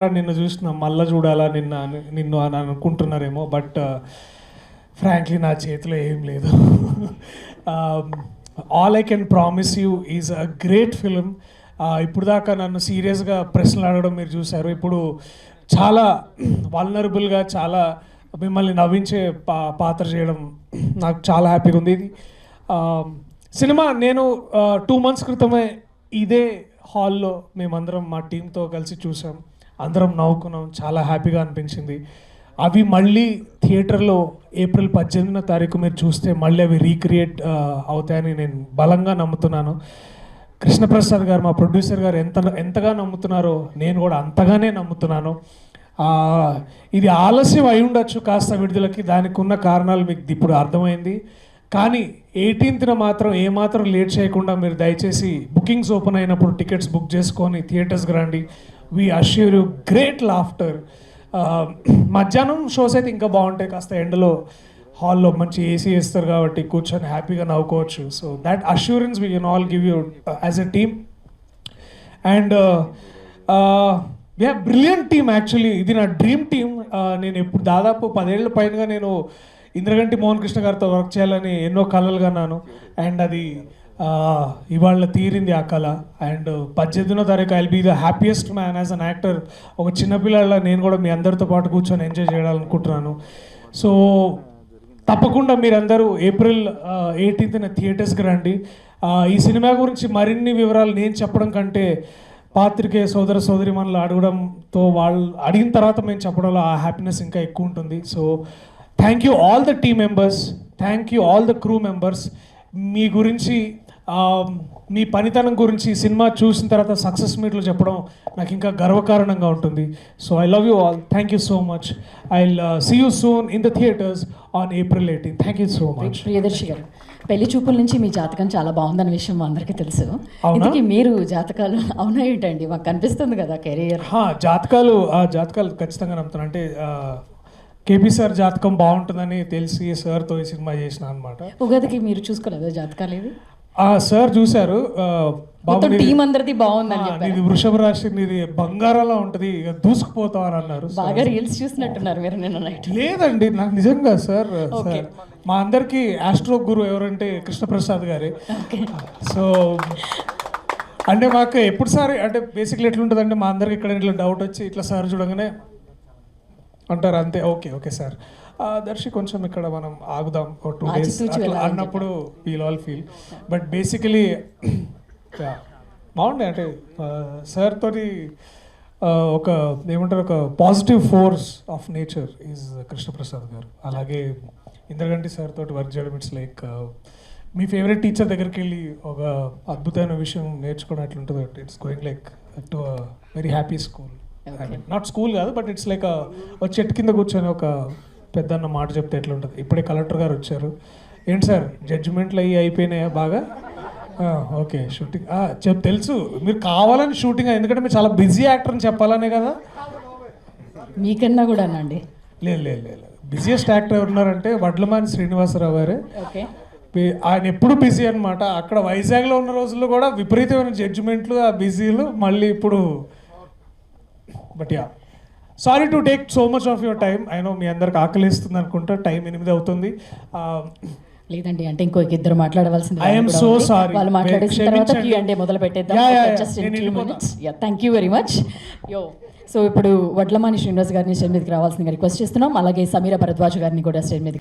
నిన్ను చూసిన మళ్ళా చూడాలా నిన్న నిన్ను అని అనుకుంటున్నారేమో బట్ uh, ఫ్రాంక్లీ నా చేతిలో ఏం లేదు. All I can promise you is a great film ఇప్పుడు దాకా నన్ను సీరియస్గా ప్రశ్నలు అడగడం మీరు చూశారు. ఇప్పుడు చాలా వల్నరబుల్గా చాలా మిమ్మల్ని నవ్వించే పా పాత్ర చేయడం నాకు చాలా హ్యాపీగా ఉంది. ఇది um, సినిమా నేను uh, టూ మంత్స్ క్రితమే ఇదే హాల్లో మేమందరం మా టీంతో కలిసి చూసాం. అందరం నవ్వుకున్నాం చాలా హ్యాపీగా అనిపించింది. అవి మళ్ళీ థియేటర్లో ఏప్రిల్ పద్దెనిమిదో తారీఖు మీరు చూస్తే మళ్ళీ అవి రీక్రియేట్ అవుతాయని నేను బలంగా నమ్ముతున్నాను. కృష్ణప్రసాద్ గారు మా ప్రొడ్యూసర్ గారు ఎంత ఎంతగా నమ్ముతున్నారో నేను కూడా అంతగానే నమ్ముతున్నాను. ఇది ఆలస్యం అయి ఉండొచ్చు కాస్త విడుదలకి దానికి ఉన్న కారణాలు మీకు ఇప్పుడు అర్థమైంది. కానీ ఎయిటీన్త్న మాత్రం ఏమాత్రం లేట్ చేయకుండా మీరు దయచేసి బుకింగ్స్ ఓపెన్ అయినప్పుడు టికెట్స్ బుక్ చేసుకొని థియేటర్స్కి రండి. We assure you great laughter మధ్యాహ్నం షోస్ అయితే ఇంకా బాగుంటాయి. కాస్త ఎండలో హాల్లో మంచి ఏసీ వేస్తారు కాబట్టి కూర్చొని హ్యాపీగా నవ్వుకోవచ్చు. So that assurance we can all give you as a team and yeah brilliant team actually ఇది నా డ్రీమ్ టీమ్ uh, నేను ఎప్పుడు దాదాపు పదేళ్ళ పైనగా నేను ఇంద్రగంటి మోహన్ కృష్ణ గారితో వర్క్ చేయాలని ఎన్నో కళలు కన్నాను అండ్ అది ఇవాళ తీరింది ఆ కళ. అండ్ పద్దెనిమిదో తారీఖు I'll be the happiest man as an actor ఒక చిన్నపిల్లల నేను కూడా మీ అందరితో పాటు కూర్చొని ఎంజాయ్ చేయాలనుకుంటున్నాను. సో తప్పకుండా మీరందరూ ఏప్రిల్ ఎయిటీన్త్న థియేటర్స్కి రండి. ఈ సినిమా గురించి మరిన్ని వివరాలు నేను చెప్పడం కంటే పాత్రికే సోదర సోదరి మనలు అడగడంతో వాళ్ళు అడిగిన తర్వాత మేము చెప్పడంలో ఆ హ్యాపీనెస్ ఇంకా ఎక్కువ ఉంటుంది. So thank you all the team members thank you all the crew members మీ గురించి మీ పనితనం గురించి సినిమా చూసిన తర్వాత సక్సెస్ మీట్లు చెప్పడం నాకు ఇంకా గర్వకారణంగా ఉంటుంది. So I love you all thank you so much I see you soon in the theatres on April eighteen thank you so much Priyadarshi garu. పెళ్ళి చూపుల నుంచి మీ జాతకం చాలా బాగుందన్న విషయం మా అందరికీ తెలుసు? ఇంతకీ మీరు జాతకాలు అవునా ఏంటండి? మాకు కనిపిస్తుంది కదా కెరియర్ జాతకాలు ఆ జాతకాలు ఖచ్చితంగా నమ్ముతాను అంటే కేపీ సార్ జాతకం బాగుంటుందని తెలిసి సార్తో ఈ సినిమా చేసిన అనమాట ఉగాదికి మీరు చూసుకోలేదా జాతకాలు ఆ సార్ చూశారు టీం అందరిది బాగుందని నీది వృషభ రాశి నీది బంగారంలా ఉంటుంది ఇక దూసుకుపోతావు అని అన్నారు. బాగా రీల్స్ చూసినట్టున్నారు మీరు నిన్న నైట్ లేదండి నాకు నిజంగా సార్. సార్ మా అందరికి ఆస్ట్రో గురు ఎవరంటే కృష్ణప్రసాద్ గారే. సో అంటే మాకు ఎప్పుడు సార్ అంటే బేసిక్లీ ఎట్లుంటుందంటే మా అందరికి ఇక్కడ ఇట్లా డౌట్ వచ్చి ఇట్లా సార్ చూడగానే అంటారు అంతే. Okay okay sir. ఆ, దర్శి కొంచెం ఇక్కడ మనం ఆగుదాం ఒక టూ డేస్ అట్లా అన్నప్పుడు we'll all feel. But basically బాగుండే. అంటే సార్ తోటి ఒక ఏమంటారు ఒక positive force of nature is Krishnaprasad garu. అలాగే ఇంద్రగంటి సార్ తోటి వర్క్ చేయడం ఇట్స్ లైక్ మీ ఫేవరెట్ టీచర్ దగ్గరికి వెళ్ళి ఒక అద్భుతమైన విషయం నేర్చుకున్నట్లుంటుంది. It's going like to very happy school I mean not school కాదు బట్ ఇట్స్ లైక్ ఒక చెట్టు కింద కూర్చొని ఒక పెద్దన్న మాట చెప్తే ఎట్లా ఉంటుంది? ఇప్పుడే కలెక్టర్ గారు వచ్చారు. ఏంటి సార్ జడ్జిమెంట్లు అయ్యి అయిపోయినాయా బాగా? ఓకే షూటింగ్ చెప్ తెలుసు. మీరు కావాలని షూటింగ్ ఎందుకంటే మీరు చాలా బిజీ యాక్టర్ అని చెప్పాలనే కదా? మీకన్నా కూడా అనండి లేదు లేదు లేదు బిజియెస్ట్ యాక్టర్ ఎవరున్నారంటే వడ్లమాని శ్రీనివాసరావు గారే. ఓకే ఆయన ఎప్పుడు బిజీ అనమాట అక్కడ వైజాగ్లో ఉన్న రోజుల్లో కూడా విపరీతమైన జడ్జిమెంట్లు ఆ బిజీలు మళ్ళీ ఇప్పుడు but yeah sorry to take so much of your time అయినో మీ అందరికి ఆకలిస్తుంది అనుకుంటా. టైం ఎనిమిది అవుతుంది. ఆ, లేదండి అంటే ఇంకో ఇద్దరు మాట్లాడవలసింది so ఉంది. sorry. వాళ్ళు మాట్లాడేసిన తర్వాత. క్యూ అంటే మొదలు పెట్టేద్దాం. థ్యాంక్ యూ వెరీ మచ్ యో సో ఇప్పుడు వడ్లమాని శ్రీనివాస్ గారిని స్టేజ్ మీదకి రావాల్సిందిగా రిక్వెస్ట్ చేస్తున్నాం. అలాగే సమీర భరద్వాజ్ గారిని కూడా స్టేజ్ మీదకి